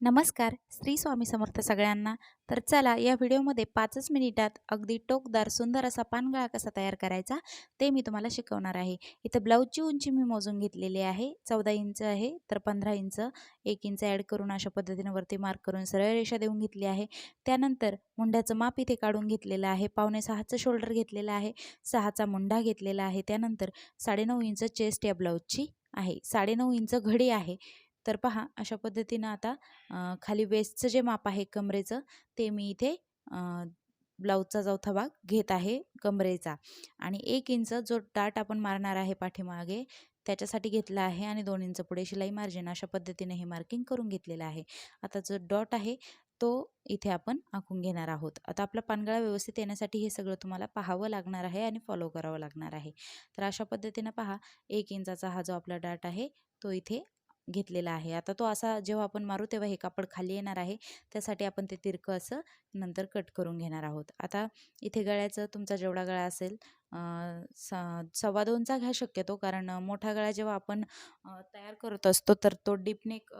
नमस्कार श्री स्वामी समर्थ सगळ्यांना. तर चला या व्हिडिओमध्ये पाचच मिनिटात अगदी टोकदार सुंदर असा पानगळा कसा तयार करायचा ते मी तुम्हाला शिकवणार आहे. इथं ब्लाऊजची उंची मी मोजून घेतलेली आहे. चौदा इंच आहे तर पंधरा इंच. एक इंच ॲड करून अशा पद्धतीनं वरती मार्क करून सरळ रेषा देऊन घेतली आहे. त्यानंतर मुंड्याचं माप इथे काढून घेतलेलं आहे. पावणे सहाचं शोल्डर घेतलेलं आहे. सहाचा मुंडा घेतलेला आहे. त्यानंतर साडेनऊ इंच चेस्ट या ब्लाऊजची आहे. साडेनऊ इंच घडी आहे. तर पहा अशा पद्धतीनं आता खाली वेस्टचं जे माप आहे कमरेचं ते मी इथे ब्लाऊजचा चौथा भाग घेत आहे कमरेचा. आणि एक इंच जो डाट आपण मारणार आहे पाठीमागे त्याच्यासाठी घेतला आहे आणि दोन इंच पुढे शिलाई मार्जिन अशा पद्धतीने हे मार्किंग करून घेतलेलं आहे. आता जो डॉट आहे तो इथे आपण आखून घेणार आहोत. आता आपला पानगळा व्यवस्थित येण्यासाठी हे सगळं तुम्हाला पाहावं लागणार आहे आणि फॉलो करावं लागणार आहे. तर अशा पद्धतीनं पहा एक इंचाचा हा जो आपला डाट आहे तो इथे घेतलेला आहे. आता तो असा जेव्हा आपण मारू तेव्हा हे कापड खाली येणार आहे. त्यासाठी आपण ते तिरकं असं नंतर कट करून घेणार आहोत. आता इथे गळ्याचं तुमचा जेवढा गळा असेल स सव्वा दोनचा घ्या शक्यतो. कारण मोठा गळा जेव्हा आपण तयार करत असतो तर तो डीपनेक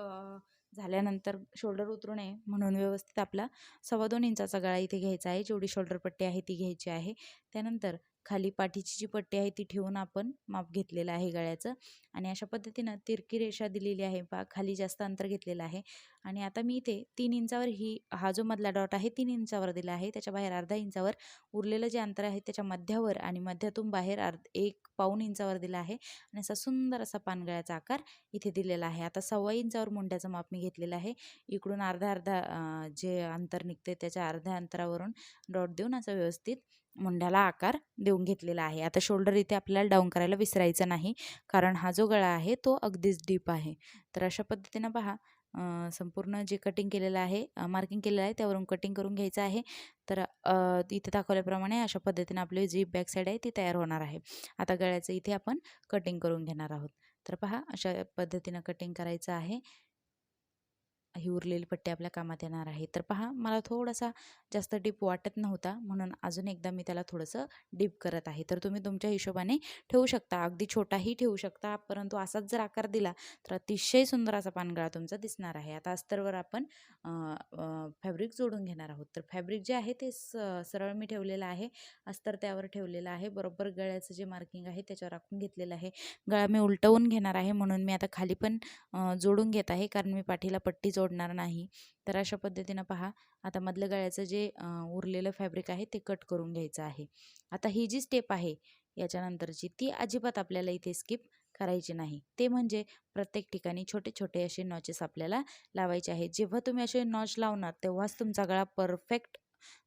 झाल्यानंतर शोल्डर उतरू नये म्हणून व्यवस्थित आपला सव्वा दोन इंचाचा गळा इथे घ्यायचा आहे. जेवढी शोल्डर पट्टी आहे ती घ्यायची आहे. त्यानंतर खाली पाठीची जी पट्टी आहे ती ठेवून आपण माप घेतलेलं आहे गळ्याचं. आणि अशा पद्धतीनं तिरकी रेषा दिलेली आहे बा खाली जास्त अंतर घेतलेलं आहे. आणि आता मी इथे तीन इंचावर ही हा जो मधला डॉट आहे तीन इंचावर दिला आहे. त्याच्या बाहेर अर्धा इंचावर उरलेलं जे अंतर आहे त्याच्या मध्यावर आणि मध्यातून बाहेर अर्ध एक पाऊण इंचावर दिला आहे आणि असा सुंदर असा पानगळ्याचा आकार इथे दिलेला आहे. आता सव्वा इंचावर मुंड्याचं माप मी घेतलेलं आहे. इकडून अर्धा अर्धा जे अंतर निघते त्याच्या अर्ध्या अंतरावरून डॉट देऊन असं व्यवस्थित मुंड्याला आकार देऊन घेतलेला आहे. आता शोल्डर इथे आपल्याला डाऊन करायला विसरायचं नाही. कारण हा जो गळा आहे तो अगदीच डीप आहे. तर अशा पद्धतीनं पहा संपूर्ण जे कटिंग केलेलं आहे मार्किंग केलेलं आहे त्यावरून कटिंग करून घ्यायचं आहे. तर इथे दाखवल्याप्रमाणे अशा पद्धतीने आपली जी बॅक साईड आहे ती तयार होणार आहे. आता गळ्याचं इथे आपण कटिंग करून घेणार आहोत. तर पहा अशा पद्धतीनं कटिंग करायचं आहे. ही उरलेली पट्टी आपल्या कामात येणार आहे. तर पहा मला थोडासा जास्त डीप वाटत नव्हता म्हणून अजून एकदा मी त्याला थोडंसं डीप करत आहे. तर तुम्ही तुमच्या हिशोबाने ठेवू शकता अगदी छोटाही ठेवू शकता परंतु असाच जर आकार दिला तर अतिशय सुंदर असा पानगळा तुमचा दिसणार आहे. आता अस्तरवर आपण फॅब्रिक जोडून घेणार आहोत. तर फॅब्रिक जे आहे ते स सरळ मी ठेवलेलं आहे. अस्तर त्यावर ठेवलेलं आहे. बरोबर गळ्याचं जे मार्किंग आहे त्याच्यावर राखून घेतलेलं आहे. गळा मी उलटवून घेणार आहे म्हणून मी आता खाली पण जोडून घेत आहे कारण मी पाठीला पट्टी सोडणार नाही. तर अशा पद्धतीनं पहा आता मधलं गळ्याचं जे उरलेलं फॅब्रिक आहे ते कट करून घ्यायचं आहे. आता ही जी स्टेप आहे याच्यानंतरची ती अजिबात आपल्याला इथे स्किप करायची नाही. ते म्हणजे प्रत्येक ठिकाणी छोटे छोटे असे नॉचेस आपल्याला लावायचे आहेत. जेव्हा तुम्ही असे नॉच लावणार तेव्हाच तुमचा गळा परफेक्ट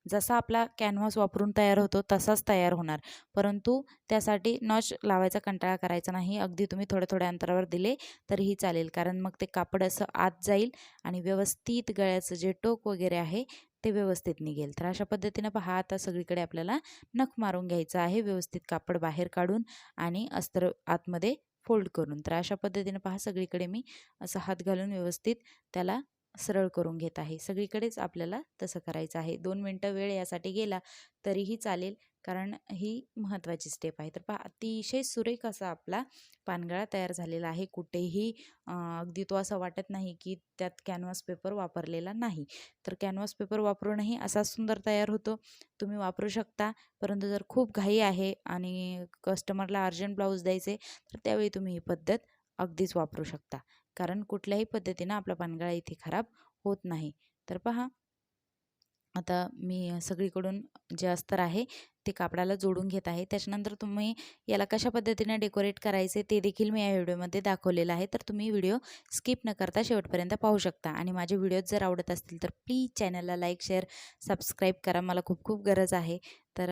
जसा आपला कॅनव्हास वापरून तयार होतो तसाच तयार होणार. परंतु त्यासाठी नॉच लावायचा कंटाळा करायचा नाही. अगदी तुम्ही थोड्या थोड्या अंतरावर दिले तरीही चालेल. कारण मग ते कापड असं आत जाईल आणि व्यवस्थित गळ्याचं जे टोक वगैरे आहे ते व्यवस्थित निघेल. तर अशा पद्धतीनं पहा आता सगळीकडे आपल्याला नख मारून घ्यायचं आहे व्यवस्थित कापड बाहेर काढून आणि अस्तर आतमध्ये फोल्ड करून. तर अशा पद्धतीनं पहा सगळीकडे मी असं हात घालून व्यवस्थित त्याला सरळ करून घेत आहे. सगळीकडेच आपल्याला तसं करायचं आहे. दोन मिनटं वेळ यासाठी गेला तरीही चालेल कारण ही महत्त्वाची स्टेप आहे. तर पहा अतिशय सुरेख असा आपला पानगळा तयार झालेला आहे. कुठेही अगदी तो असं वाटत नाही की त्यात कॅनव्हास पेपर वापरलेला नाही. तर कॅनव्हास पेपर वापरूनही असा सुंदर तयार होतो. तुम्ही वापरू शकता परंतु जर खूप घाई आहे आणि कस्टमरला अर्जंट ब्लाऊज द्यायचे तर त्यावेळी तुम्ही ही पद्धत अगदीच वापरू शकता. कारण कुठल्याही पद्धतीनं आपला पानगळा इथे खराब होत नाही. तर पहा आता मी सगळीकडून जे अस्तर आहे ते कापडाला जोडून घेत आहे. त्याच्यानंतर तुम्ही याला कशा पद्धतीने डेकोरेट करायचे ते देखील मी या व्हिडिओमध्ये दाखवलेलं आहे. तर तुम्ही व्हिडिओ स्किप न करता शेवटपर्यंत पाहू शकता. आणि माझे व्हिडिओज जर आवडत असतील तर प्लीज चॅनलला लाईक शेअर सबस्क्राईब करा. मला खूप खूप गरज आहे. तर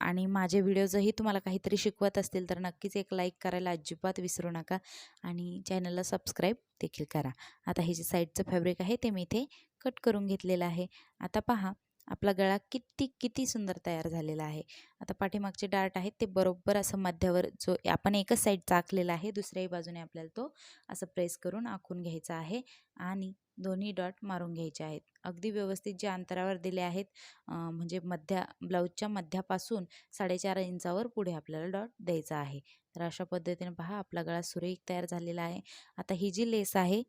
आणि माझे व्हिडिओजही तुम्हाला काहीतरी शिकवत असतील तर नक्कीच एक लाईक करायला अजिबात विसरू नका आणि चॅनलला सबस्क्राईब देखील करा. आता हे जे साईडचं फॅब्रिक आहे ते मी इथे कट करून घेतलेलं आहे. आता पहा आपला गळा किती किती सुंदर तयार झालेला आहे. आता पाठीमागचे डार्ट आहेत ते बरोबर असं मध्यावर जो आपण एकच साईड चाकलेला आहे दुसऱ्याही बाजूने आपल्याला तो असं प्रेस करून आखून घ्यायचा आहे आणि दोन्ही डॉट मारून घ्यायचे आहेत. अगदी व्यवस्थित जे अंतरावर दिले आहेत म्हणजे मध्या ब्लाऊजच्या मध्यापासून साडेचार इंचावर पुढे आपल्याला डॉट द्यायचा आहे. तर अशा पद्धतीने पहा आपला गळा सुरेख तयार झालेला आहे. आता ही जी लेस आहे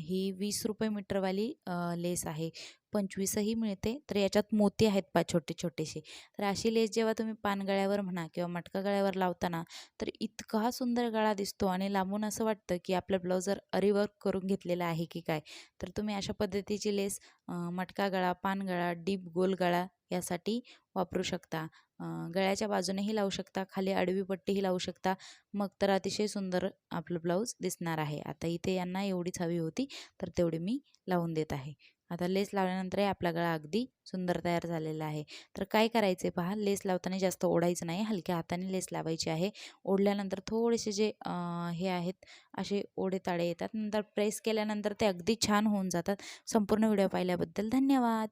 ही वीस रुपये मीटरवाली लेस आहे. पंचवीसही मिळते. तर याच्यात मोती आहेत पा छोटे छोटेसे तर अशी लेस जेव्हा तुम्ही पानगळ्यावर म्हणा किंवा मटका गळ्यावर लावताना तर इतका सुंदर गळा दिसतो आणि लांबून असं वाटतं की आपल्या ब्लाउजर अरीवर्क करून घेतलेला आहे की काय तर तुम्ही अशा पद्धतीची लेस मटका गळा पानगळा डीप गोल गळा यासाठी वापरू शकता. गळ्याच्या बाजूनेही लावू शकता खाली आडवी पट्टीही लावू शकता. मग तर अतिशय सुंदर आपलं ब्लाऊज दिसणार आहे. आता इथे यांना एवढीच हवी होती तर तेवढी मी लावून देत आहे. आता लेस लावल्यानंतरही आपला गळा अगदी सुंदर तयार झालेला आहे. तर काय करायचे पहा लेस लावताना जास्त ओढायचं नाही हलक्या हाताने लेस लावायची आहे. ओढल्यानंतर थोडेसे जे हे आहेत असे ओढे ताळे येतात. नंतर प्रेस केल्यानंतर ते अगदी छान होऊन जातात. संपूर्ण व्हिडिओ पाहिल्याबद्दल धन्यवाद.